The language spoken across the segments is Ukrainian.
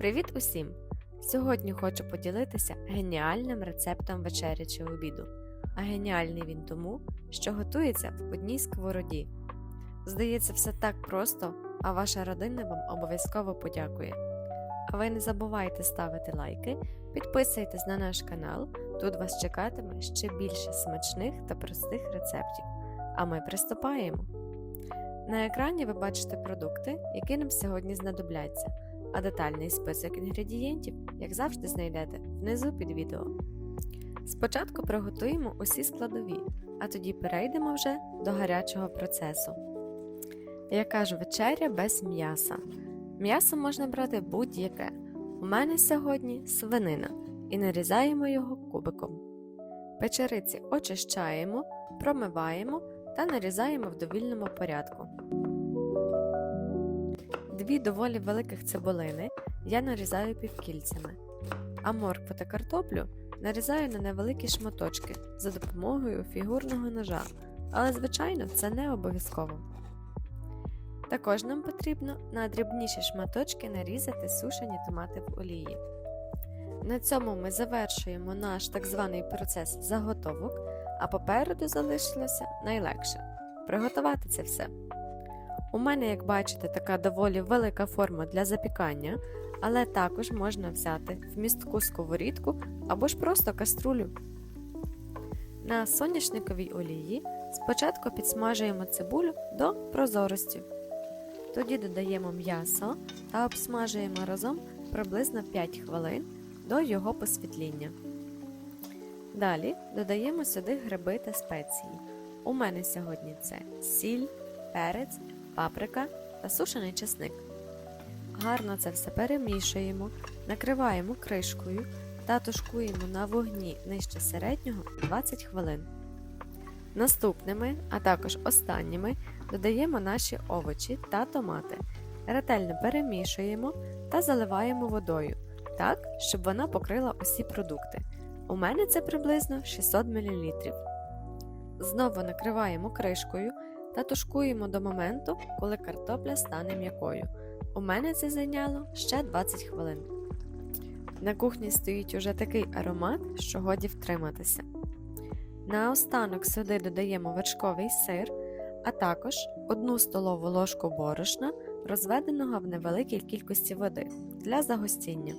Привіт усім! Сьогодні хочу поділитися геніальним рецептом вечері чи обіду. А геніальний він тому, що готується в одній сковороді. Здається, все так просто, а ваша родина вам обов'язково подякує. А ви не забувайте ставити лайки, підписуйтесь на наш канал, тут вас чекатиме ще більше смачних та простих рецептів. А ми приступаємо. На екрані ви бачите продукти, які нам сьогодні знадобляться, а детальний список інгредієнтів, як завжди, знайдете внизу під відео. Спочатку приготуємо усі складові, а тоді перейдемо вже до гарячого процесу. Яка ж вечеря без м'яса? М'ясо можна брати будь-яке. У мене сьогодні свинина і нарізаємо його кубиком. Печериці очищаємо, промиваємо та нарізаємо в довільному порядку. Дві доволі великих цибулини я нарізаю півкільцями, а моркву та картоплю нарізаю на невеликі шматочки за допомогою фігурного ножа, але, звичайно, це не обов'язково. Також нам потрібно на дрібніші шматочки нарізати сушені томати в олії. На цьому ми завершуємо наш так званий процес заготовок, а попереду залишилося найлегше приготувати це все. У мене, як бачите, така доволі велика форма для запікання, але також можна взяти в містку сковорідку або ж просто каструлю. На соняшниковій олії спочатку підсмажуємо цибулю до прозорості. Тоді додаємо м'ясо та обсмажуємо разом приблизно 5 хвилин до його посвітління. Далі додаємо сюди гриби та спеції. У мене сьогодні це сіль, перець, паприка та сушений чесник. Гарно це все перемішуємо, накриваємо кришкою та тушкуємо на вогні нижче середнього 20 хвилин. Наступними, а також останніми, додаємо наші овочі та томати. Ретельно перемішуємо та заливаємо водою, так, щоб вона покрила усі продукти. У мене це приблизно 600 мл. Знову накриваємо кришкою та тушкуємо до моменту, коли картопля стане м'якою. У мене це зайняло ще 20 хвилин. На кухні стоїть уже такий аромат, що годі втриматися. Наостанок сюди додаємо вершковий сир, а також 1 столову ложку борошна, розведеного в невеликій кількості води для загостіння.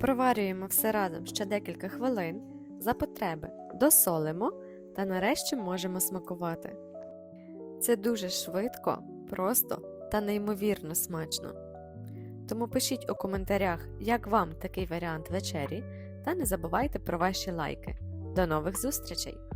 Проварюємо все разом ще декілька хвилин, за потреби досолимо та нарешті можемо смакувати. Це дуже швидко, просто та неймовірно смачно. Тому пишіть у коментарях, як вам такий варіант вечері, та не забувайте про ваші лайки. До нових зустрічей!